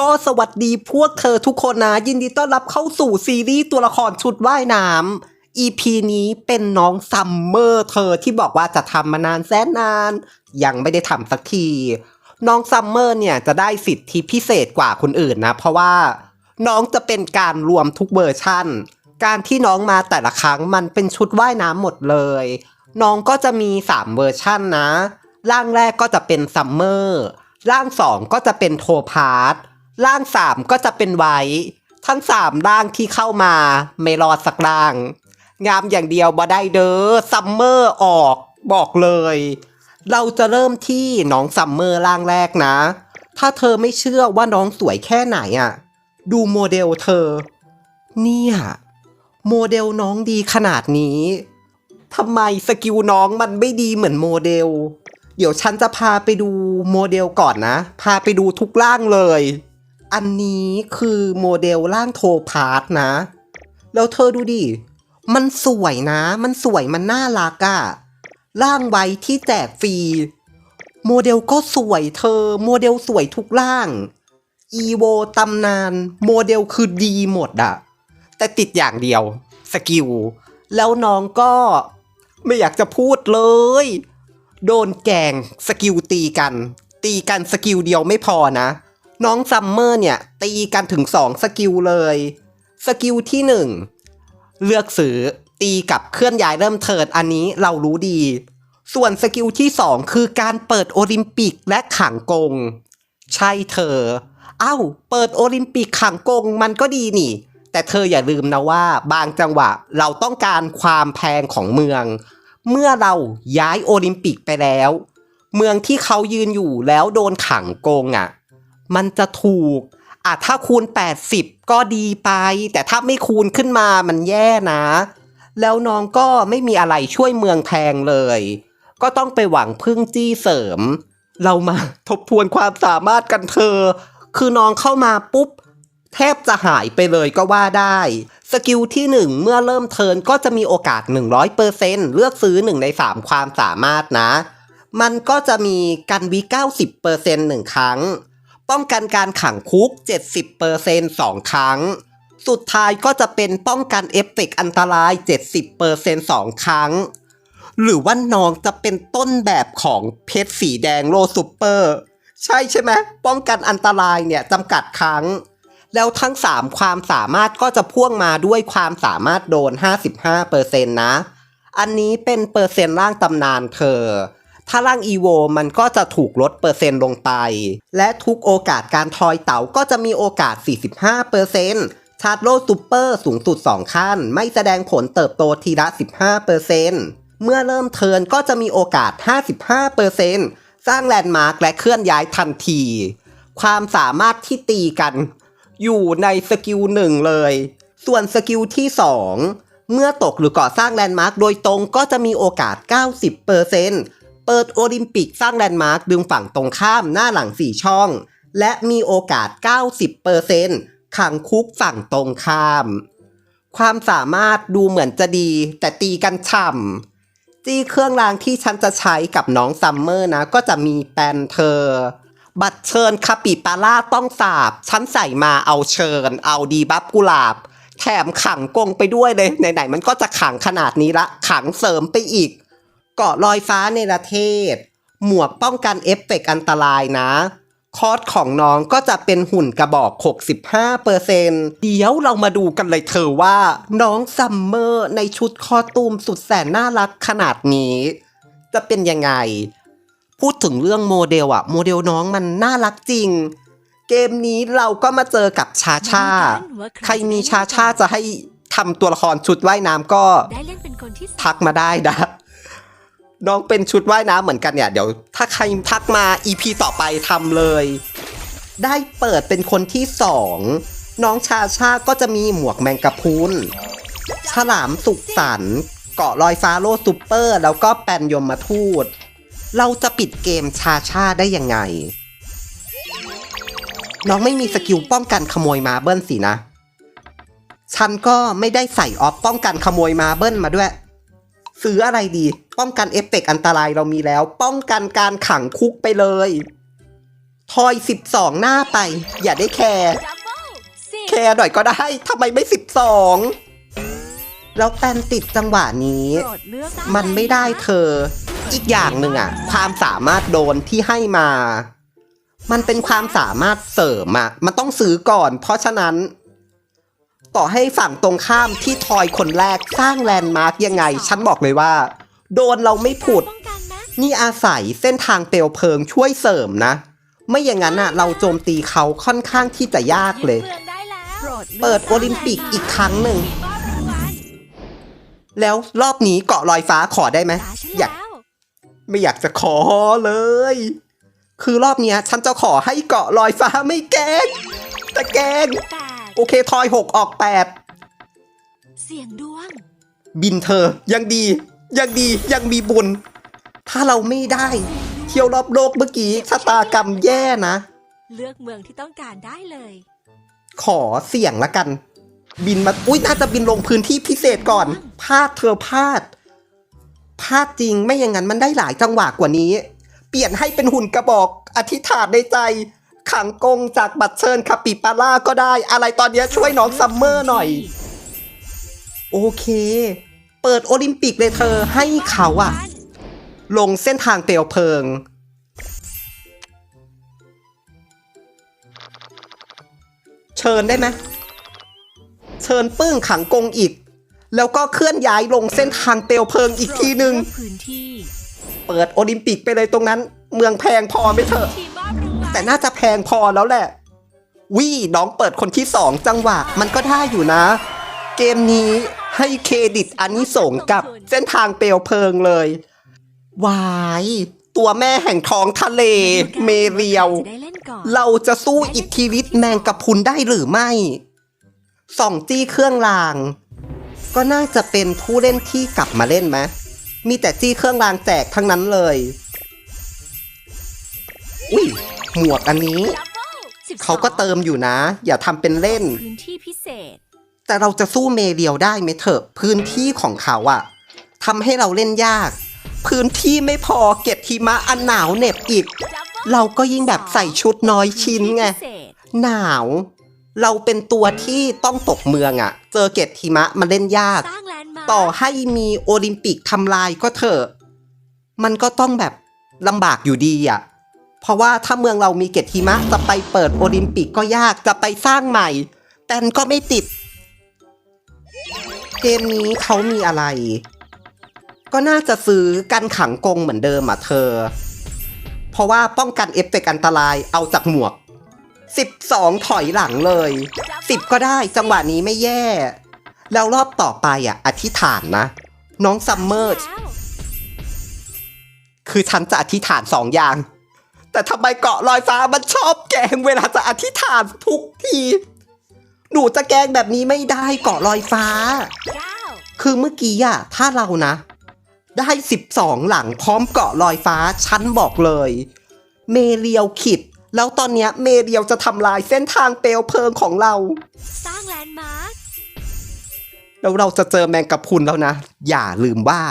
ก็สวัสดีพวกเธอทุกคนนะ ยินดีต้อนรับเข้าสู่ซีรีส์ตัวละครชุดว่ายน้ำ EP นี้เป็นน้องซัมเมอร์เธอที่บอกว่าจะทำมานานแสนนาน ยังไม่ได้ทำสักที น้องซัมเมอร์เนี่ยจะได้สิทธิพิเศษกว่าคนอื่นนะ เพราะว่าน้องจะเป็นการรวมทุกเวอร์ชั่น การที่น้องมาแต่ละครั้งมันเป็นชุดว่ายน้ำหมดเลย น้องก็จะมี 3 เวอร์ชั่นนะ ร่างแรกก็จะเป็นซัมเมอร์ ร่าง 2 ก็จะเป็นโทพาร์ท ร่าง3ก็จะเป็นไวท์ทั้ง3ร่างที่เข้ามา ไม่รอดสักร่าง งามอย่างเดียวบ่ได้เด้อซัมเมอร์ออกบอกเลย เราจะเริ่มที่น้องซัมเมอร์ร่างแรกนะ ถ้าเธอไม่เชื่อว่าน้องสวยแค่ไหนอะดูโมเดลเธอ เนี่ย โมเดลน้องดีขนาดนี้ทำไมสกิลน้องมันไม่ดีเหมือนโมเดล เดี๋ยวฉันจะพาไปดูโมเดลก่อนนะ พาไปดูทุกร่างเลย อันนี้คือโมเดลร่างโทพาร์ทนะ แล้วเธอดูดิ มันสวยนะ มันสวยมันน่ารักอะร่างไว้ที่แจกฟรี โมเดลก็สวยเธอ โมเดลสวยทุกร่าง อีโวตำนาน โมเดลคือดีหมดอะแต่ติดอย่างเดียว สกิล แล้วน้องก็ไม่อยากจะพูดเลย โดนแกงสกิลตีกัน ตีกันสกิลเดียวไม่พอนะ น้องซัมเมอร์เนี่ยตีกันถึงสองสกิลเลย สกิลที่หนึ่งเลือกซื้อตีกับเคลื่อนย้ายเริ่มเทิร์นอันนี้เรารู้ดี ส่วนสกิลที่สองคือการเปิดโอลิมปิกและขังกง ใช่เธอ เอ้า เปิดโอลิมปิกขังกงมันก็ดีนี่ แต่เธออย่าลืมนะว่าบางจังหวะเราต้องการความแพงของเมือง เมื่อเราย้ายโอลิมปิกไปแล้ว เมืองที่เขายืนอยู่แล้วโดนขังกงอะ มันจะถูกอะถ้าคูณ 80 ก็ดีไป แต่ถ้าไม่คูณขึ้นมามันแย่นะ แล้วน้องก็ไม่มีอะไรช่วยเมืองแพงเลย ก็ต้องไปหวังพึ่งจี้เสริม เรามาทบทวนความสามารถกันเธอ คือน้องเข้ามาปุ๊บ แทบจะหายไปเลยก็ว่าได้ สกิลที่1เมื่อเริ่มเทิร์นก็จะมีโอกาส 100%เลือกซื้อ1ใน3ความสามารถนะ มันก็จะมีกันวิ90%หนึ่งครั้ง ป้องกันการขังคุก 70% 2 ครั้ง สุดท้ายก็จะเป็นป้องกันเอฟเฟกต์อันตราย 70% 2 ครั้ง หรือว่าน้องจะเป็นต้นแบบของเพชรสีแดงโลซูเปอร์ ใช่ใช่ไหมป้องกันอันตรายเนี่ยจำกัดครั้ง แล้วทั้ง 3 ความสามารถก็จะพ่วงมาด้วยความสามารถโดน 55%นะ อันนี้เป็นเปอร์เซ็นต์ร่างตำนานเธอ ถ้าร่างอีโวมันก็จะถูกลดเปอร์เซ็นต์ลงไป และทุกโอกาสการทอยเต๋าก็จะมีโอกาส 45%ชาร์จโลซูเปอร์สูงสุด 2 ขั้น ไม่แสดงผลเติบโตทีละ 15%เซ็นเมื่อเริ่มเทิร์นก็จะมีโอกาส 55%สร้างแลนด์มาร์กและเคลื่อนย้ายทันที ความสามารถที่ตีกัน อยู่ในสกิลหนึ่งเลย ส่วนสกิลที่ 2 เมื่อตกหรือก่อสร้างแลนด์มาร์กโดยตรงก็จะมีโอกาส 90%เปิดโอลิมปิกสร้างแลนด์มาร์กดึงฝั่งตรงข้ามหน้าหลัง4ช่อง และมีโอกาส 90%ขังคุกฝั่งตรงข้าม ความสามารถดูเหมือนจะดี แต่ตีกันฉ่ำจี้เครื่องรางที่ฉันจะใช้กับน้องซัมเมอร์นะ ก็จะมีแปนเธอ บัตรเชิญคาปิปาร่าต้องสาบ ฉันใส่มาเอาเชิญ เอาดีบัฟกุหลาบ แถมขังกงไปด้วยเลยไหนๆมันก็จะขังขนาดนี้ละ ขังเสริมไปอีก เกาะลอยฟ้าในประเทศ หมวกป้องกันเอฟเฟกต์อันตรายนะ คอร์สของน้องก็จะเป็นหุ่นกระบอก 65%เซนเดี๋ยวเรามาดูกันเลยเธอว่า น้องซัมเมอร์ในชุดคอตูมสุดแสนน่ารักขนาดนี้ จะเป็นยังไง พูดถึงเรื่องโมเดลอะโมเดลน้องมันน่ารักจริงเกมนี้เราก็มาเจอกับชาชา ใครมีชาชาจะให้ทำตัวละครชุดว่ายน้ำก็ทักมาได้นะ น้องเป็นชุดว่ายน้ำเหมือนกันเนี่ย เดี๋ยวถ้าใครทักมา EP ต่อไปทำเลย ได้เปิดเป็นคนที่สองน้องชาชาก็จะมีหมวกแมงกะพรุนฉลามสุขสันเกาะลอยฟ้าโลซูเปอร์ แล้วก็แปนยมมาทูตเราจะปิดเกมชาชาได้ยังไง น้องไม่มีสกิลป้องกันขโมยมาเบิ้ลสินะ ฉันก็ไม่ได้ใส่ออฟป้องกันขโมยมาเบิ้ลมาด้วย ซื้ออะไรดี ป้องกันเอฟเฟกต์อันตรายเรามีแล้ว ป้องกันการขังคุกไปเลยโททอย 12 หน้าไป อย่าได้แคร์ดับเบิลสิบแคร์หน่อยก็ได้ทำไมไม่ 12 แล้วแปนติดจังหวะนี้โปรดเลือกมันไม่ได้เธอ อีกอย่างหนึ่งอะความสามารถโดนที่ให้มา มันเป็นความสามารถเสริมอะมันต้องซื้อก่อน เพราะฉะนั้น ต่อให้ฝั่งตรงข้ามที่ทอยคนแรกสร้างแลนด์มาร์กยังไง ฉันบอกเลยว่า โดนเราไม่ผุด ป้องกันไหมนี่อาศัยเส้นทางเปลวเพลิงช่วยเสริมนะ ไม่อย่างนั้นอะเราโจมตีเขาค่อนข้างที่จะยากเลย เมืองได้แล้วโปรดลือกเปิดโอลิมปิกอีกครั้งหนึ่ง มอบรางวัลแล้วรอบนี้เกาะลอยฟ้าขอได้ไหม ตาฉันอยาก แล้วไม่อยากจะขอเลย คือรอบเนี้ย ฉันจะขอให้เกาะลอยฟ้าไม่แกล้งแต่แกล้งแปดโอเคทอยหกออกแปดเสียงดวง บินเธอยังดี ยังดียังมีบุญ ถ้าเราไม่ได้ เที่ยวรอบโลกเมื่อกี้ชะตากรรมแย่นะ เลือกเมืองที่ต้องการได้เลย ขอเสี่ยงละกัน บินมาอุ้ยน่าจะบินลงพื้นที่พิเศษก่อนพลาดเธอพลาดพลาดจริงไม่อย่างนั้นมันได้หลายจังหวะกว่านี้ เปลี่ยนให้เป็นหุ่นกระบอกอธิษฐานในใจ ขังกงจากบัตรเชิญคาปิปาร่าก็ได้ อะไรตอนเนี้ยช่วยน้องซัมเมอร์หน่อย โอเค เปิดโอลิมปิกเลยเธอให้เขาอะลงเส้นทางเปลวเพลิง เชิญได้ไหมเชิญปึ้งขังกงอีก แล้วก็เคลื่อนย้ายลงเส้นทางเปลวเพลิงอีกทีหนึ่งเปิดโอลิมปิกไปเลยตรงนั้น เมืองแพงพอไหมเถอะ แต่น่าจะแพงพอแล้วแหละวิน้องเปิดคนที่สองจังหวะ มันก็ได้อยู่นะ เกมนี้ ให้เครดิตอันนี้ส่งส์กับเส้นทางเปลวเพลิงเลยวาย ตัวแม่แห่งท้องทะเล เมเรียวจะได้เล่นก่อนเราจะสู้อิทธิฤทธิ์แมงกะพรุนได้หรือไม่ส่องจี้เครื่องราง ก็น่าจะเป็นผู้เล่นที่กลับมาเล่นไหมมีแต่จี้เครื่องรางแจกทั้งนั้นเลย อุ้ยหมวกอันนี้ดับเบิลสิบสองเขาก็เติมอยู่นะ อย่าทำเป็นเล่นพื้นที่พิเศษ แต่เราจะสู้เมเรียวได้ไหมเถอะ พื้นที่ของเขาอะทำให้เราเล่นยาก พื้นที่ไม่พอเก็บหิมะอันหนาวเหน็บอีก เราก็ยิ่งแบบใส่ชุดน้อยชิ้นไง หนาว เราเป็นตัวที่ต้องตกเมืองอะเจอเกล็ดหิมะมันเล่นยาก ต่อให้มีโอลิมปิกทำลายก็เถอะ มันก็ต้องแบบลำบากอยู่ดีอะเพราะว่าถ้าเมืองเรามีเกล็ดหิมะจะไปเปิดโอลิมปิกก็ยากจะไปสร้างใหม่ แต่ก็ไม่ติด เกมนี้เขามีอะไร ก็น่าจะซื้อกันขังกงเหมือนเดิมอะเธอ เพราะว่าป้องกันเอฟเฟกต์อันตรายเอาจากหมวก 12 ถอยหลังเลย 10 ก็ได้จังหวะนี้ไม่แย่ แล้วรอบต่อไปอะ อธิษฐานนะ น้องซัมเมอร์คือฉันจะอธิษฐานสองอย่าง แต่ทำไมเกาะลอยฟ้ามันชอบแกงเวลาจะอธิษฐานทุกที หนูจะแกล้งแบบนี้ไม่ได้เกาะลอยฟ้าเก้า คือเมื่อกี้อะถ้าเรานะ ได้ 12 หลังพร้อมเกาะลอยฟ้าฉันบอกเลย เมเรียวขิด แล้วตอนเนี้ยเมเรียวจะทำลายเส้นทางเปลวเพลิงของเรา สร้างแลนด์มาร์คแล้วเราจะเจอแมงกะพรุนแล้วนะ อย่าลืมว่า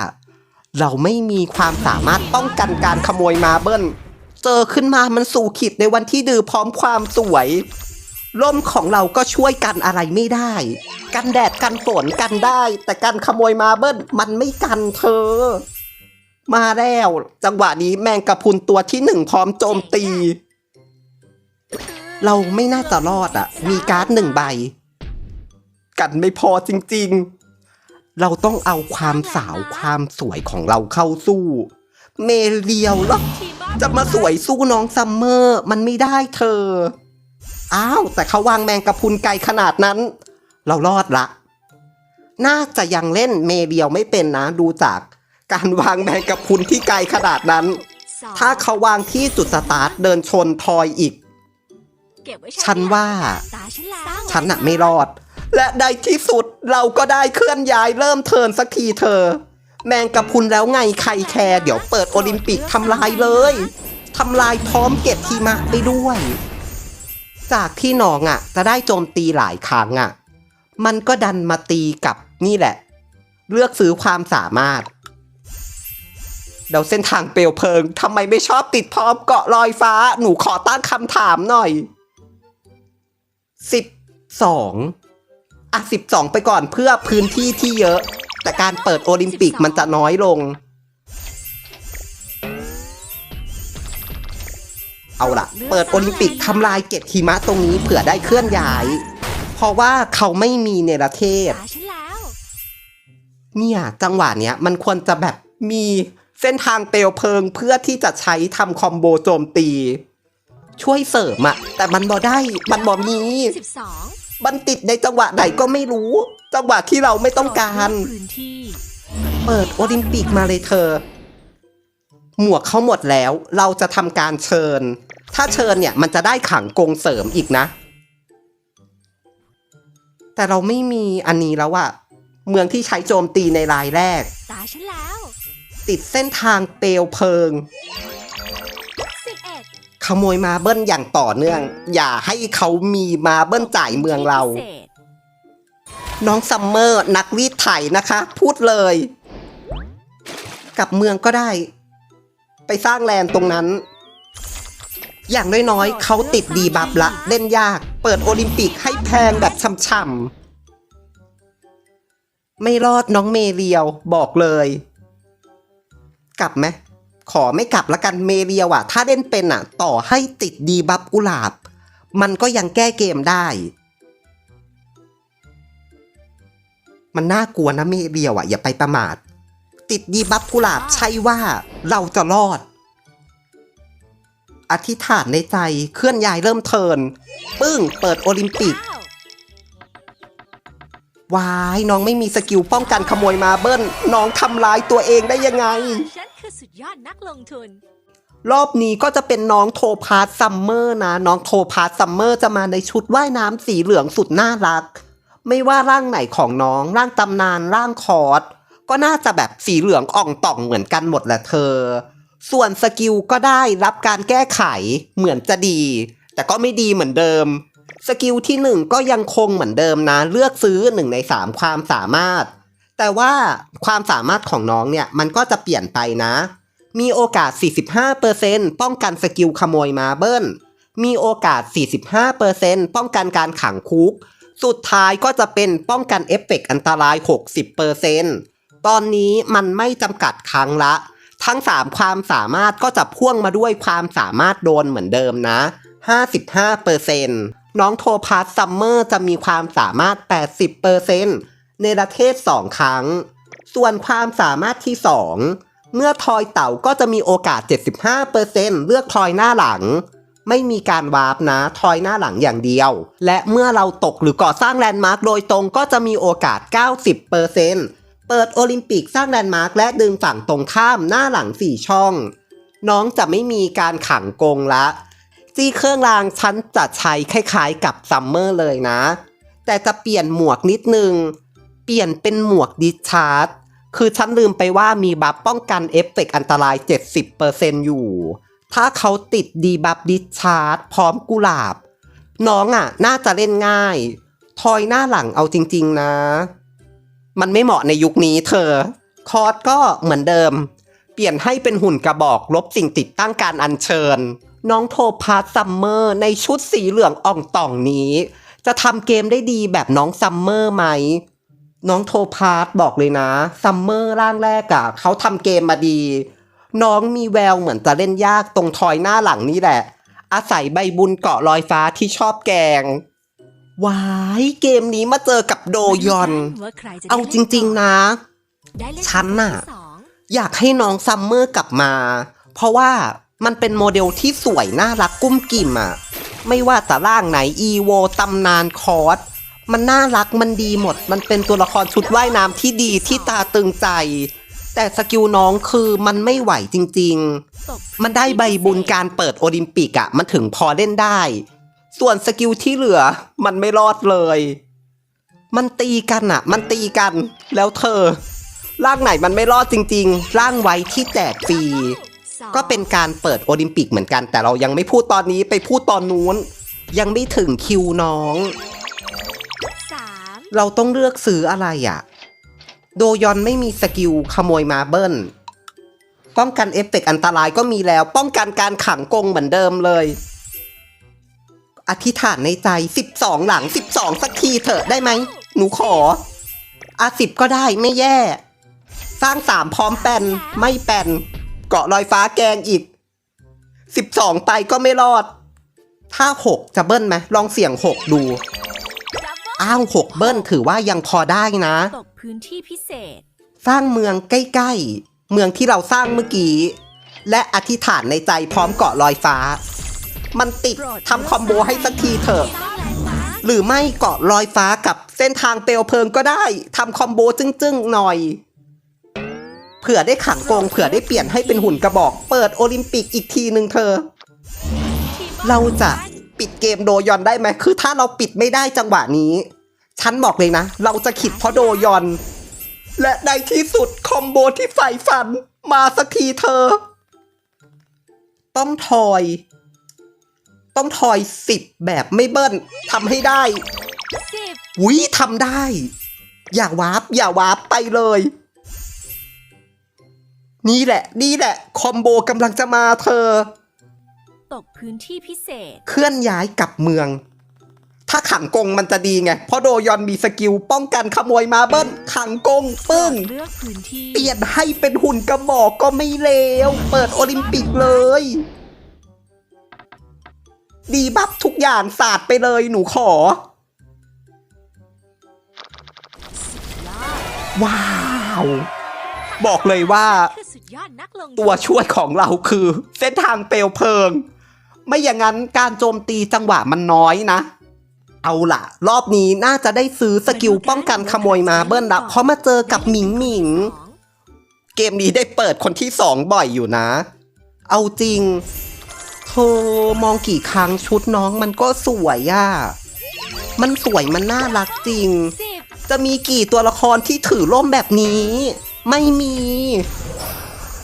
เราไม่มีความสามารถป้องกันการขโมยมาเบิ้ลเจอขึ้นมามันสู่ขิดในวันที่ดือพร้อมความสวย ร่มของเราก็ช่วยกันอะไรไม่ได้ กันแดดกันฝนกันได้ แต่การขโมยมาเบิ้ลมันไม่กันเธอ มาแล้ว จังหวะนี้แมงกะพุนตัวที่หนึ่งพร้อมโจมตี เราไม่น่าจะรอดอะ มีการ์ดหนึ่งใบ กันไม่พอจริงๆ เราต้องเอาความสาวความสวยของเราเข้าสู้ เมเรียวแล้วทีมมอจะมาสวยสู้น้องซัมเมอร์ มันไม่ได้เธอ อ้าว แต่เขาวางแมงกะพรุนไกลขนาดนั้น เรารอดละ น่าจะยังเล่นเมเรียวไม่เป็นนะ ดูจากการวางแมงกะพรุนที่ไกลขนาดนั้นสองถ้าเขาวางที่จุดสตาร์ทเดินชนทอยอีกเก็บไว้ใช้ฉันว่าตาฉันแล้วฉันน่ะไม่รอด และในที่สุดเราก็ได้เคลื่อนย้ายเริ่มเทิร์นสักทีเธอ แมงกะพรุนแล้วไงใครแคร์เดี๋ยวเปิดโอลิมปิกทำลายเลยทำลายพร้อมเก็บทีมะไปด้วย จากที่น้องอะ จะได้โจมตีหลายครั้งอะ มันก็ดันมาตีกับนี่แหละ เลือกซื้อความสามารถเดาเส้นทางเปลวเพลิงทำไมไม่ชอบติดพร้อมเกาะลอยฟ้า หนูขอตั้งคำถามหน่อยสิบสองอะสิบสองไปก่อนเพื่อพื้นที่ที่เยอะ แต่การเปิดโอลิมปิกมันจะน้อยลง เอาล่ะเปิดโอลิมปิกทำลายเก็ดหิมะตรงนี้เผื่อได้เคลื่อนย้าย เพราะว่าเขาไม่มีเนรเทศ เนี่ยจังหวะเนี้ยมันควรจะแบบมีเส้นทางเปลวเพลิงเพื่อที่จะใช้ทำคอมโบโจมตี ช่วยเสริมอะแต่มันบอได้มันบอมีมันติดในจังหวะไหนก็ไม่รู้ จังหวะที่เราไม่ต้องการ เปิดโอลิมปิกมาเลยเธอ หมวกเขาหมดแล้ว เราจะทำการเชิญ ถ้าเชิญเนี่ยมันจะได้ขังกงเสริมอีกนะ แต่เราไม่มีอันนี้แล้วอะเมืองที่ใช้โจมตีในรายแรก ตาฉันแล้ว ติดเส้นทางเปลวเพลิงสิบเอ็ดขโมยมาเบิ้ลอย่างต่อเนื่อง อย่าให้เขามีมาเบิ้ลจ่ายเมืองเราพิเศษน้องซัมเมอร์ นักรีดไถนะคะ พูดเลย กลับเมืองก็ได้ ไปสร้างแลนด์ตรงนั้น อย่างน้อยๆ เขาติดดีบับละ เล่นยาก เปิดโอลิมปิกให้แพงแบบช่ำๆ ไม่รอดน้องเมเรียวบอกเลย กลับไหมขอไม่กลับละกันเมเรียวอะถ้าเล่นเป็นอะต่อให้ติดดีบับกุหลาบ มันก็ยังแก้เกมได้ มันน่ากลัวนะเมเรียวอะอย่าไปประมาท ติดดีบัฟกุหลาบใช่ว่าเราจะรอด อธิษฐานในใจเคลื่อนย้ายเริ่มเทิร์นปึ้ง เปิดโอลิมปิกเก้าวายน้องไม่มีสกิลป้องกันขโมยมาเบิ้ล น้องทำลายตัวเองได้ยังไง ฉันคือสุดยอดนักลงทุน รอบนี้ก็จะเป็นน้องโทพาสซัมเมอร์นะ น้องโทพาสซัมเมอร์จะมาในชุดว่ายน้ำสีเหลืองสุดน่ารัก ไม่ว่าร่างไหนของน้อง ร่างตำนานร่างคอร์สก็น่าจะแบบสีเหลืองอ่องต่องเหมือนกันหมดแหละเธอ ส่วนสกิลก็ได้รับการแก้ไขเหมือนจะดี แต่ก็ไม่ดีเหมือนเดิม สกิลที่หนึ่งก็ยังคงเหมือนเดิมนะ เลือกซื้อหนึ่งในสามความสามารถ แต่ว่าความสามารถของน้องเนี่ยมันก็จะเปลี่ยนไปนะ มีโอกาส 45%ป้องกันสกิลขโมยมาเบิ้ลมีโอกาส 45%ป้องกันการขังคุก สุดท้ายก็จะเป็นป้องกันเอฟเฟกต์อันตราย 60%ตอนนี้มันไม่จำกัดครั้งละ ทั้ง 3 ความสามารถก็จะพ่วงมาด้วยความสามารถโดนเหมือนเดิมนะ 55%น้องโทพัสซัมเมอร์จะมีความสามารถ 80%ในประเทศ 2 ครั้ง ส่วนความสามารถที่ 2 เมื่อทอยเต่าก็จะมีโอกาส 75%เลือกทอยหน้าหลัง ไม่มีการวาร์ปนะทอยหน้าหลังอย่างเดียว และเมื่อเราตกหรือก่อสร้างแลนด์มาร์คโดยตรงก็จะมีโอกาส 90%เปิดโอลิมปิกสร้างแลนด์มาร์คและดึงฝั่งตรงข้ามหน้าหลัง4ช่อง น้องจะไม่มีการขังกงละจี้เครื่องรางฉันจะใช้คล้ายๆกับซัมเมอร์เลยนะ แต่จะเปลี่ยนหมวกนิดนึง เปลี่ยนเป็นหมวกดิชาร์จคือฉันลืมไปว่ามีบัฟป้องกันเอฟเฟกต์อันตราย 70%อยู่ ถ้าเขาติดดีบัฟดิชาร์จพร้อมกุหลาบ น้องอะ น่าจะเล่นง่าย ทอยหน้าหลังเอาจริง ๆ นะ มันไม่เหมาะในยุคนี้เธอ คอร์สก็เหมือนเดิม เปลี่ยนให้เป็นหุ่นกระบอกลบสิ่งติดตั้งการอัญเชิญ น้องโทพาซัมเมอร์ในชุดสีเหลืองอ่องต่องนี้ จะทำเกมได้ดีแบบน้องซัมเมอร์ไหมน้องโทพาสบอกเลยนะซัมเมอร์ร่างแรกอะเขาทำเกมมาดี น้องมีแววเหมือนจะเล่นยากตรงทอยหน้าหลังนี่แหละ อาศัยใบบุญเกาะลอยฟ้าที่ชอบแกง วายเกมนี้มาเจอกับโดยอนว่าใครจะได้เอาจริง ๆนะได้เล่ฉันน่ะที่สองอยากให้น้องซัมเมอร์กลับมา เพราะว่ามันเป็นโมเดลที่สวย น่ารักกุ้มกิ่มอะไม่ว่าแต่ร่างไหนอีโวตำนานคอร์สมันน่ารักมันดีหมด มันเป็นตัวละครชุดว่ายน้ำที่ดีที่ตาตึงใจ แต่สกิลน้องคือมันไม่ไหวจริงตกๆมันได้ใบบุญการเปิดโอลิมปิกอะมันถึงพอเล่นได้ ส่วนสกิลที่เหลือ มันไม่รอดเลย มันตีกันอะมันตีกัน แล้วเธอ ร่างไหนมันไม่รอดจริง ๆ ร่างไว้ที่แจกฟรีสองก็เป็นการเปิดโอลิมปิกเหมือนกัน แต่เรายังไม่พูดตอนนี้ไปพูดตอนนู้น ยังไม่ถึงคิวน้องสามเราต้องเลือกซื้ออะไรอะ่ะโดยอนไม่มีสกิลขโมยมาเบิลป้องกันเอฟเฟกต์อันตรายก็มีแล้ว ป้องกันการขังกรงเหมือนเดิมเลย อธิษฐานในใจ 12 หลัง 12 สักทีเถอะได้ไหม หนูขออาสิบก็ได้ไม่แย่ สร้างสามพร้อมแปนไม่แปนเกาะลอยฟ้าแกงอีก 12 ไปก็ไม่รอด ถ้า 6 จะเบิ้ลไหมลองเสี่ยง 6 ดู อ้าว 6 เบิ้ลถือว่ายังพอได้นะ ตกพื้นที่พิเศษ สร้างเมืองใกล้ ๆ เมืองที่เราสร้างเมื่อกี้ และอธิษฐานในใจพร้อมเกาะลอยฟ้า มันติดทำคอมโบให้สักทีเถอะหรือไม่เกาะลอยฟ้ากับเส้นทางเปลวเพลิงก็ได้ทำคอมโบจึ้งๆหน่อยเผื่อได้ขังกรงเผื่อได้เปลี่ยนให้เป็นหุ่นกระบอก เปิดโอลิมปิกอีกทีหนึ่งเธอ เราจะปิดเกมโดยอนได้ไหมคือถ้าเราปิดไม่ได้จังหวะนี้ ฉันบอกเลยนะ เราจะขิดเพราะโดยอน และในที่สุดคอมโบที่ใฝ่ฝัน มาสักทีเธอต้องทอย ต้องทอยสิบแบบไม่เบิ้ลทำให้ได้สิบหุยทำได้ อย่าวาร์ปอย่าวาร์ปไปเลย นี่แหละ นี่แหละ คอมโบกำลังจะมาเธอ ตกพื้นที่พิเศษ เคลื่อนย้ายกลับเมือง ถ้าขังกงมันจะดีไง เพราะโดยอนมีสกิล ป้องกันขโมยมาเบิ้ลขังกงปึ้งเลือกพื้นที่เปลี่ยนให้เป็นหุ่นกระบอกก็ไม่เลวเปิดโอลิมปิกเลย ดีบัฟทุกอย่างสาดไปเลยหนูขอยอดว้าว บอกเลยว่าคือสุดยอดนักลงทุนตัวช่วยของเราคือ เส้นทางเปลวเพลิง ไม่อย่างนั้นการโจมตีจังหวะมันน้อยนะ เอาล่ะ รอบนี้น่าจะได้ซื้อสกิลป้องกันขโมยมาเบิ้ลละเพราะมาเจอกับหมิงหมิง เกมนี้ได้เปิดคนที่สองบ่อยอยู่นะ เอาจริง เธอมองกี่ครั้งชุดน้องมันก็สวยอะมันสวยมันน่ารักจริง จะมีกี่ตัวละครที่ถือร่มแบบนี้ ไม่มี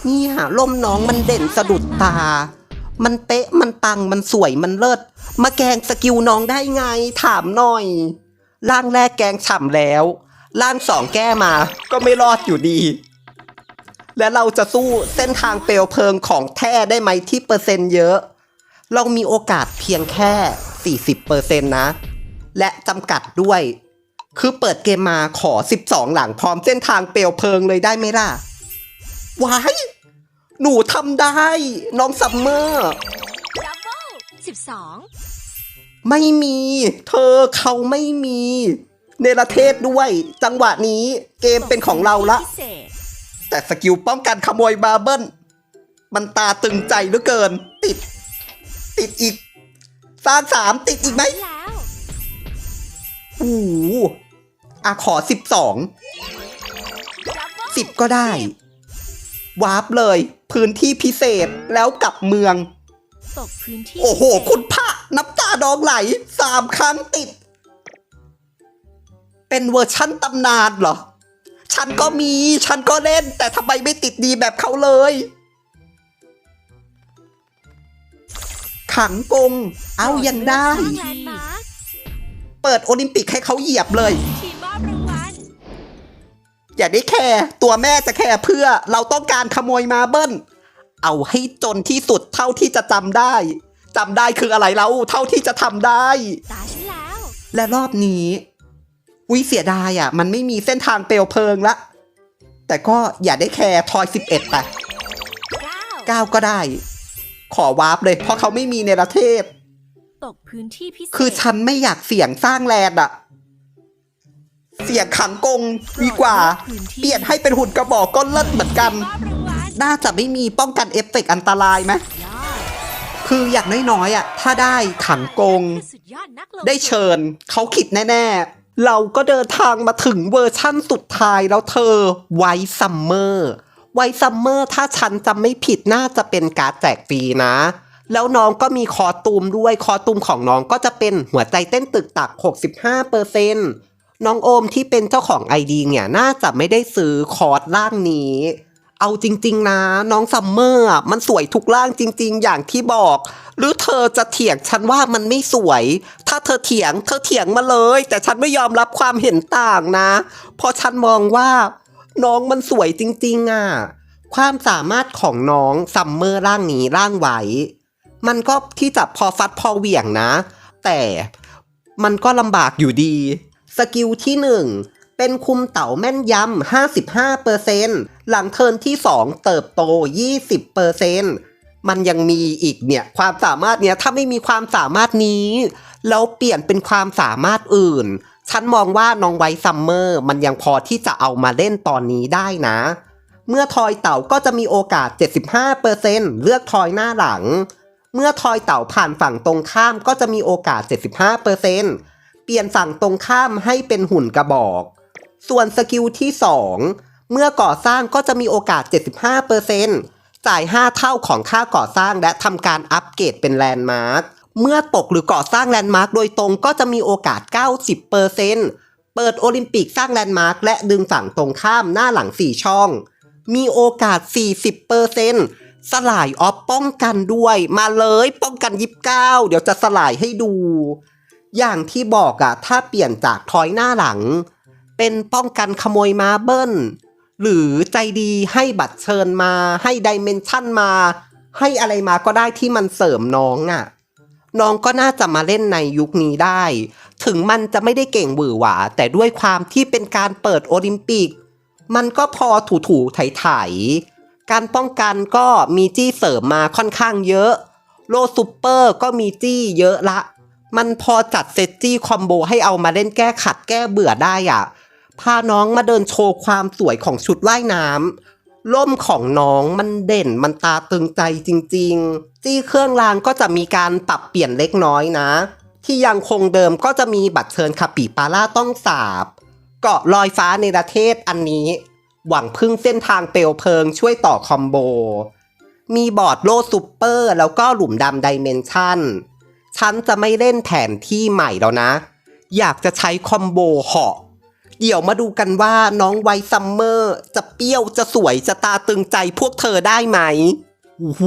เนี่ยร่มน้องมันเด่นสะดุดตา มันเป๊ะมันปังมันสวยมันเลิศ มาแกงสกิลน้องได้ไงถามหน่อย ร่างแรกแกงฉ่ำแล้ว ร่างสองแก้มา ก็ไม่รอดอยู่ดี และเราจะสู้เส้นทางเปลวเพลิงของแท้ได้ไหมที่เปอร์เซ็นต์เยอะ เรามีโอกาสเพียงแค่ 40เปอร์เซ็นต์นะ และจำกัดด้วย คือเปิดเกมมาขอ 12 หลังพร้อมเส้นทางเปลวเพลิงเลยได้ไหมล่ะว้ายหนูทำได้ น้องซัมเมอร์ดับเบิลสิบสองไม่มี เธอเขาไม่มี เนรเทศด้วย จังหวะนี้เกมเป็นของเราละพิเศษแต่สกิลป้องกันขโมยบาร์เบิลมันตาตึงใจเหลือเกิน ติด ติดอีก สร้างสามติดอีกไหมแล้วโอ้โหอะขอสิบสองดับเบิลสิบก็ได้ วาร์ปเลย พื้นที่พิเศษแล้วกลับเมือง ตกพื้นที่ โอ้โหพิเศษคุณพระน้ำตาดองไหลสามครั้งติด เป็นเวอร์ชั่นตำนานเหรอ ฉันก็มี ฉันก็เล่น แต่ทำไมไม่ติดดีแบบเขาเลย ขังกง เอายังได้สร้างแลนด์มาร์คเปิดโอลิมปิกให้เขาเหยียบเลยทีมมอบรางวัลอย่าได้แคร์ตัวแม่จะแคร์เพื่อเราต้องการขโมยมาเบิ้ลเอาให้จนที่สุดเท่าที่จะจำได้จำได้คืออะไรเราเท่าที่จะทำได้ตาฉันแล้ว และรอบนี้วิเสียดายอะ มันไม่มีเส้นทางเปลวเพลิงละ แต่ก็อย่าได้แคร์ทอย 11ไปเก้า9ก็ได้ ขอวาร์ปเลย เพราะเขาไม่มีในประเทศ ตกพื้นที่พิเศษคือฉันไม่อยากเสี่ยงสร้างแลนด์อะเสี่ยงขังกงดีกว่า เปลี่ยนให้เป็นหุ่นกระบอกก็เลิศเหมือนกันมอบรางวัลน่าจะไม่มีป้องกันเอฟเฟกต์อันตรายไหมยอดคืออย่างน้อยๆอะ ถ้าได้ขังกงคือสุดยอดนักลงทุนได้เชิญ เขาคิดแน่ ๆ เราก็เดินทางมาถึงเวอร์ชั่นสุดท้ายแล้วเธอไวซัมเมอร์ ไวซัมเมอร์ถ้าฉันจำไม่ผิดน่าจะเป็นการ์ดแจกฟรีนะ แล้วน้องก็มีคอตูมด้วยคอตูมของน้องก็จะเป็นหัวใจเต้นตึกตัก 65เปอร์เซ็นน้องโอมที่เป็นเจ้าของไอดีเนี่ยน่าจะไม่ได้ซื้อคอร์สล่างนี้ เอาจริง ๆ นะ น้องซัมเมอร์มันสวยทุกร่างจริง ๆ อย่างที่บอก หรือเธอจะเถียงฉันว่ามันไม่สวย ถ้าเธอเถียงเธอเถียงมาเลย แต่ฉันไม่ยอมรับความเห็นต่างนะ เพราะฉันมองว่า น้องมันสวยจริงๆอะ ความสามารถของน้องซัมเมอร์ร่างนี้ร่างไหว มันก็ที่จะพอฟัดพอเหวี่ยงนะ แต่มันก็ลำบากอยู่ดี สกิลที่1เป็นคุมเต่าแม่นยำ 55%หลังเทิร์นที่ 2 เติบโต 20%มันยังมีอีกเนี่ย ความสามารถเนี้ยถ้าไม่มีความสามารถนี้ แล้วเปลี่ยนเป็นความสามารถอื่น ฉันมองว่าน้องไวท์ซัมเมอร์มันยังพอที่จะเอามาเล่นตอนนี้ได้นะ เมื่อทอยเต่าก็จะมีโอกาส 75%เลือกทอยหน้าหลัง เมื่อทอยเต่าผ่านฝั่งตรงข้ามก็จะมีโอกาส 75%เปลี่ยนฝั่งตรงข้ามให้เป็นหุ่นกระบอก ส่วนสกิลที่ 2 เมื่อก่อสร้างก็จะมีโอกาส 75%จ่าย 5 เท่าของค่าก่อสร้างและทำการอัปเกรดเป็นแลนด์มาร์ค เมื่อตกหรือก่อสร้างแลนด์มาร์คโดยตรงก็จะมีโอกาส 90%เปิดโอลิมปิกสร้างแลนด์มาร์คและดึงฝั่งตรงข้ามหน้าหลัง 4 ช่อง มีโอกาส 40%สลายออฟป้องกันด้วย มาเลยป้องกัน 29 เดี๋ยวจะสลายให้ดู อย่างที่บอกอะถ้าเปลี่ยนจากทอยหน้าหลัง เป็นป้องกันขโมยมาเบิ้ลหรือใจดีให้บัตรเชิญมาให้ดิเมนชั่นมา ให้อะไรมาก็ได้ที่มันเสริมน้องอะ น้องก็น่าจะมาเล่นในยุคนี้ได้ ถึงมันจะไม่ได้เก่งหวือหวา แต่ด้วยความที่เป็นการเปิดโอลิมปิก มันก็พอถูถูๆไถไถๆการป้องกันก็มีจี้เสริมมาค่อนข้างเยอะ โลซูเปอร์ก็มีจี้เยอะละ มันพอจัดเซตจี้คอมโบให้เอามาเล่นแก้ขัดแก้เบื่อได้อะพาน้องมาเดินโชว์ความสวยของชุดว่ายน้ำ ล่มของน้องมันเด่นมันตาตึงใจจริงๆจี้เครื่องรางก็จะมีการปรับเปลี่ยนเล็กน้อยนะ ที่ยังคงเดิมก็จะมีบัตรเชิญคาปิปาร่าต้องสาบ เกาะลอยฟ้าในประเทศอันนี้ หวังพึ่งเส้นทางเปลวเพลิงช่วยต่อคอมโบ มีบอร์ดโลซูเปอร์แล้วก็หลุมดำดิเมนชันฉันจะไม่เล่นแผนที่ใหม่แล้วนะ อยากจะใช้คอมโบเหาะ เดี๋ยวมาดูกันว่าน้องไวซัมเมอร์จะเปรี้ยวจะสวยจะตาตึงใจพวกเธอได้ไหมโอ้โห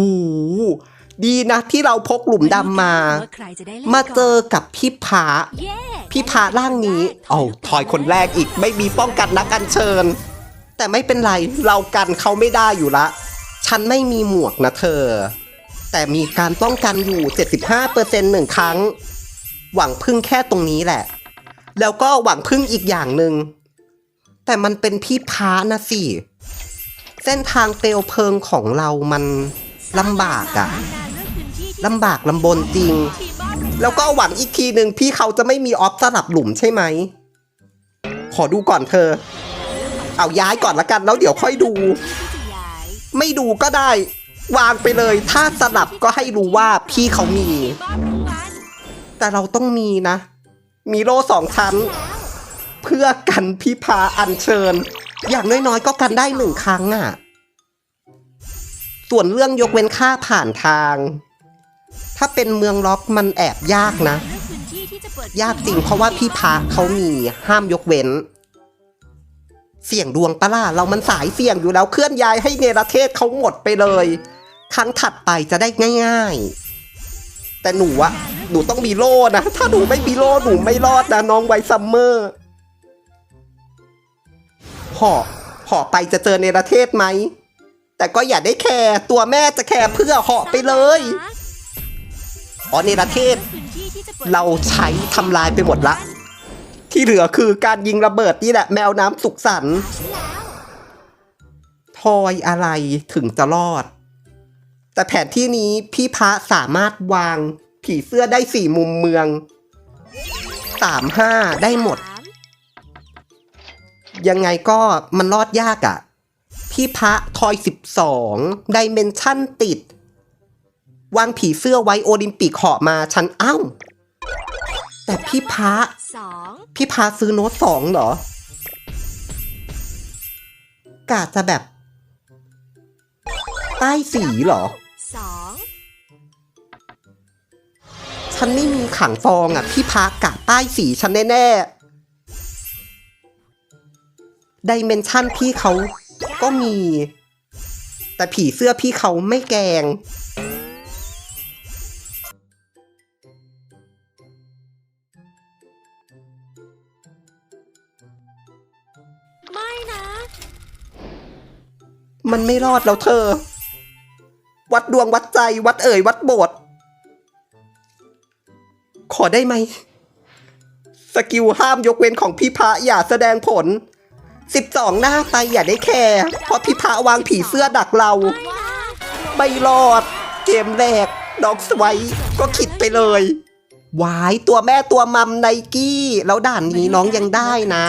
ดีนะที่เราพกหลุมดำมา มาเจอกับพี่ผาพี่พาร่างนี้เอาทอยคนแรกอีกไม่มีป้องกันนักกันเชิญ แต่ไม่เป็นไรเรากันเขาไม่ได้อยู่ละ ฉันไม่มีหมวกนะเธอ แต่มีการป้องกันอยู่ 75%หนึ่งครั้ง หวังพึ่งแค่ตรงนี้แหละ แล้วก็หวังพึ่งอีกอย่างหนึ่ง แต่มันเป็นพี่พานะสิ เส้นทางเปลวเพลิงของเรามันลำบากอะลำบากลำบนจริง แล้วก็หวังอีกทีหนึ่งพี่เขาจะไม่มีออฟสลับหลุมใช่ไหม ขอดูก่อนเธอ เอาย้ายก่อนละกันแล้วเดี๋ยวค่อยดู ไม่ดูก็ได้ วางไปเลย ถ้าสลับก็ให้รู้ว่าพี่เขามี แต่เราต้องมีนะ มีโล่สองชั้น เพื่อกันพี่พาอัญเชิญ อย่างน้อยๆ ก็กันได้หนึ่งครั้งอะ ส่วนเรื่องยกเว้นค่าผ่านทาง ถ้าเป็นเมืองล็อกมันแอบยากนะ ยากจริงเพราะว่าพี่พระเขามีห้ามยกเว้น เสี่ยงดวงปะล่ะเรามันสายเสี่ยงอยู่แล้วเคลื่อนย้ายให้เนรเทศเขาหมดไปเลย ครั้งถัดไปจะได้ง่าย ๆ แต่หนูอะหนูต้องมีโล่นะ ถ้าหนูไม่มีโล่หนูไม่รอดนะน้องไวซัมเมอร์ห่อห่อไปจะเจอเนประเทศไหม แต่ก็อย่าได้แคร์ตัวแม่จะแคร์เพื่อห่อไปเลยอ๋อเนรเทศ เราใช้ทำลายไปหมดละ ที่เหลือคือการยิงระเบิดนี่แหละแมวน้ำสุขสันทอยอะไรถึงจะรอด แต่แผนที่นี้พี่พระสามารถวาง ผีเสื้อได้สี่มุมเมืองสามห้าได้หมด ยังไงก็มันรอดยากอะ่ะ พี่พระทอยสิบสองไดเมนชั่นติด วางผีเสื้อไว้โอลิมปิกเหาะมาฉันเอ้าแต่พี่พระพี่พาซื้อโน้ตสองเหรอกาจะแบบป้สีเหรอ สองฉันไม่มีขังฟองอะพี่พากะป้ายสีฉันแน่ๆดิเมนชั่นพี่เขาก็มี แต่ผีเสื้อพี่เขาไม่แกงไม่นะ มันไม่รอดแล้วเธอ วัดดวงวัดใจ วัดเอ่ย วัดโบสถ์ขอได้ไหม สกิลห้ามยกเว้นของพี่พระอย่าแสดงผล 12 หน้าไปอย่าได้แคร์เพราะพี่พระวางผีเสื้อดักเราว้าไม่รอด เกมแรกดอกสไวท์ก็ขิดไปเลยวายตัวแม่ตัวมัมไนกี้ แล้วด่านนี้น้องยังได้นะ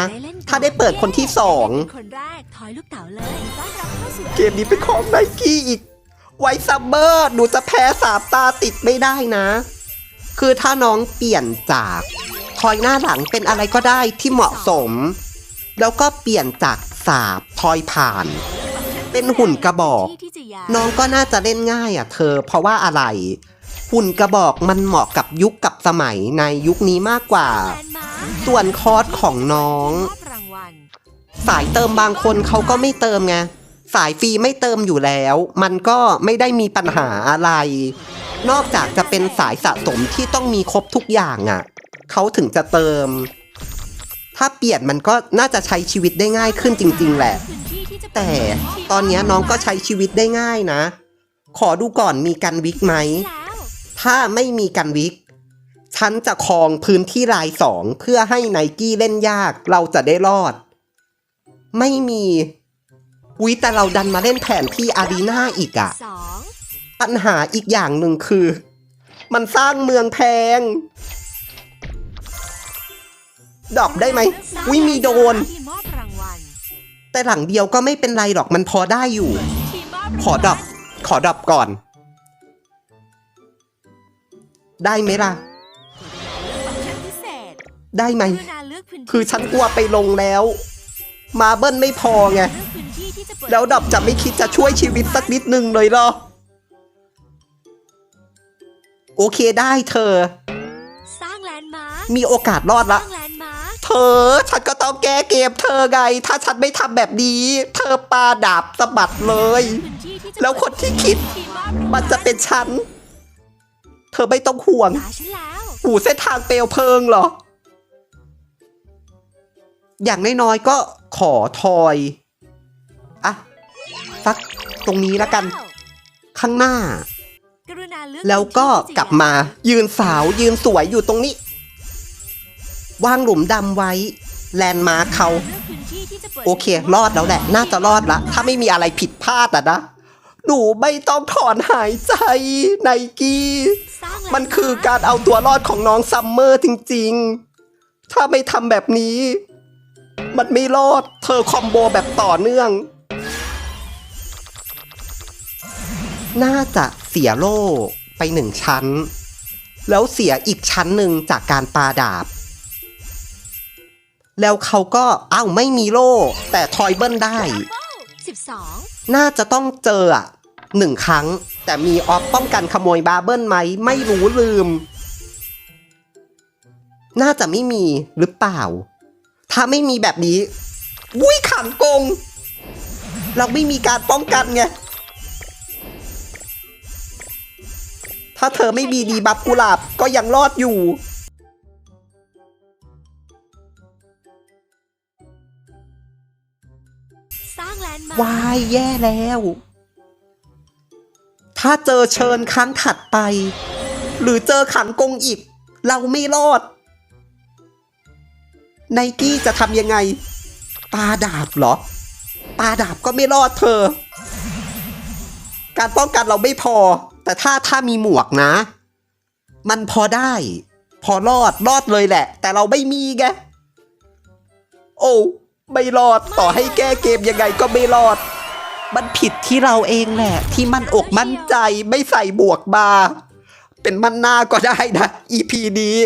ถ้าได้เปิดคนที่สองคนแรกถอยลูกเต๋าเลยต้อนรับเข้าสู่เกมนี้เป็นของไนกี้อีก ไวซัมเมอร์หนูจะแพ้สามตาติดไม่ได้นะ คือถ้าน้องเปลี่ยนจากทอยหน้าหลังเป็นอะไรก็ได้ที่เหมาะสม แล้วก็เปลี่ยนจากสาบทอยผ่าน เป็นหุ่นกระบอก น้องก็น่าจะเล่นง่ายอะ เธอ เพราะว่าอะไร หุ่นกระบอกมันเหมาะกับยุคกับสมัยในยุคนี้มากกว่า ส่วนคอร์สของน้อง สายเติมบางคนเขาก็ไม่เติมไง สายฟรีไม่เติมอยู่แล้ว มันก็ไม่ได้มีปัญหาอะไร นอกจากจะเป็นสายสะสมที่ต้องมีครบทุกอย่างอะ่ะเขาถึงจะเติม ถ้าเปลี่ยนมันก็น่าจะใช้ชีวิตได้ง่ายขึ้นจริง ๆ แหละ แต่ตอนนี้น้องก็ใช้ชีวิตได้ง่ายนะ ขอดูก่อนมีกันวิกไหม ถ้าไม่มีกันวิกฉันจะครองพื้นที่รายสองเพื่อให้ไนกี้เล่นยากเราจะได้รอด ไม่มี วิแต่เราดันมาเล่นแผนที่อารีนาอีกอะสองปัญหาอีกอย่างหนึ่งคือ มันสร้างเมืองแพงดรอกได้ไหมวิมีโดนทีมมอบรางวัลแต่หลังเดียวก็ไม่เป็นไรหรอกมันพอได้อยู่ทีมมอบรางวัลขอดรอปขอดรอปก่อน ได้ไหมล่ะฟังก์ชันพิเศษได้ไหมกรุณาเลือกพื้นที่คือฉันกลัวไปลงแล้ว มาเบิ้ลไม่พอไง เลือกพื้นที่ที่จะเปิดแล้วดับจะไม่คิดจะช่วยชีวิตสักนิดนึงเลยเหรอ โอเคได้เธอ สร้างแลนด์มาร์คมีโอกาสรอดสละ ร้างแลนด์มาร์คเธอ ฉันก็ต้องแก้เกมเธอไง ถ้าฉันไม่ทำแบบนี้ เธอปาดาบสะบัดเลย พื้นที่ที่จะแล้วคนที่คิด ทีมมอบรางวัลมันจะเป็นฉัน เธอไม่ต้องห่วงตาฉันแล้ว หูเส้นทางเปลวเพลิงเหรอ อย่างน้อยๆก็ขอทอย อะสักตรงนี้แล้วกัน ข้างหน้ากรุณาเลือกแล้วก็กลับมายืนสาวยืนสวยอยู่ตรงนี้วางหลุมดำไว้ แลนด์มาร์คเขาเลือกพื้นที่ที่จะปิดโอเค รอดแล้วแหละ น่าจะรอดละ ถ้าไม่มีอะไรผิดพลาดอะนะหนูไม่ต้องถอนหายใจไนกี้สร้างแลด์มันคือการเอาตัวรอดของน้องซัมเมอร์จริงๆ ถ้าไม่ทำแบบนี้ มันไม่รอด เธอคอมโบแบบต่อเนื่อง น่าจะเสียโล่ไปหนึ่งชั้น แล้วเสียอีกชั้นหนึ่งจากการปาดาบ แล้วเขาก็อ้าวไม่มีโล่ แต่ทอยเบิ้ลได้สิบสองน่าจะต้องเจอหนึ่งครั้ง แต่มีออฟป้องกันขโมยบาเบิ้ลไหม ไม่รู้ลืม น่าจะไม่มีหรือเปล่า ถ้าไม่มีแบบนี้วุ้ยขันกง เราไม่มีการป้องกันไง ถ้าเธอไม่มีดีบัฟกุหลาบก็ยังรอดอยู่ สร้างแลนด์มาร์วายแย่แล้ว ถ้าเจอเชิญครั้งถัดไป หรือเจอขังกงอีก เราไม่รอด ไนกี้จะทำยังไง ปาดาบเหรอ ปาดาบก็ไม่รอดเธอ การป้องกันเราไม่พอ แต่ถ้าถ้ามีหมวกนะ มันพอได้ พอรอดรอดเลยแหละ แต่เราไม่มีไงโอ้ไม่รอดต่อให้แก้เกมยังไงก็ไม่รอด มันผิดที่เราเองแหละ ที่มันอกมั่นใจไม่ใส่บวกบาเป็นมันหน้าก็ได้นะ EP นี้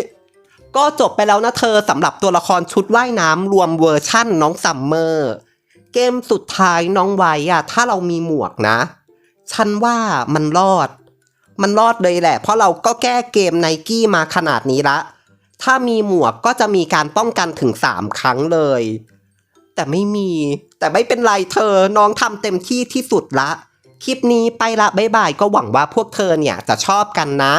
ก็จบไปแล้วนะเธอสำหรับตัวละครชุดว่ายน้ำรวมเวอร์ชั่นน้องซัมเมอร์ เกมสุดท้ายน้องไว้อะถ้าเรามีหมวกนะ ฉันว่ามันรอด มันรอดเลยแหละ เพราะเราก็แก้เกมไนกี้มาขนาดนี้ละ ถ้ามีหมวกก็จะมีการป้องกันถึง 3 ครั้งเลย แต่ไม่มี แต่ไม่เป็นไรเธอน้องทำเต็มที่ที่สุดละ คลิปนี้ไปละบ๊ายบายก็หวังว่าพวกเธอเนี่ยจะชอบกันนะ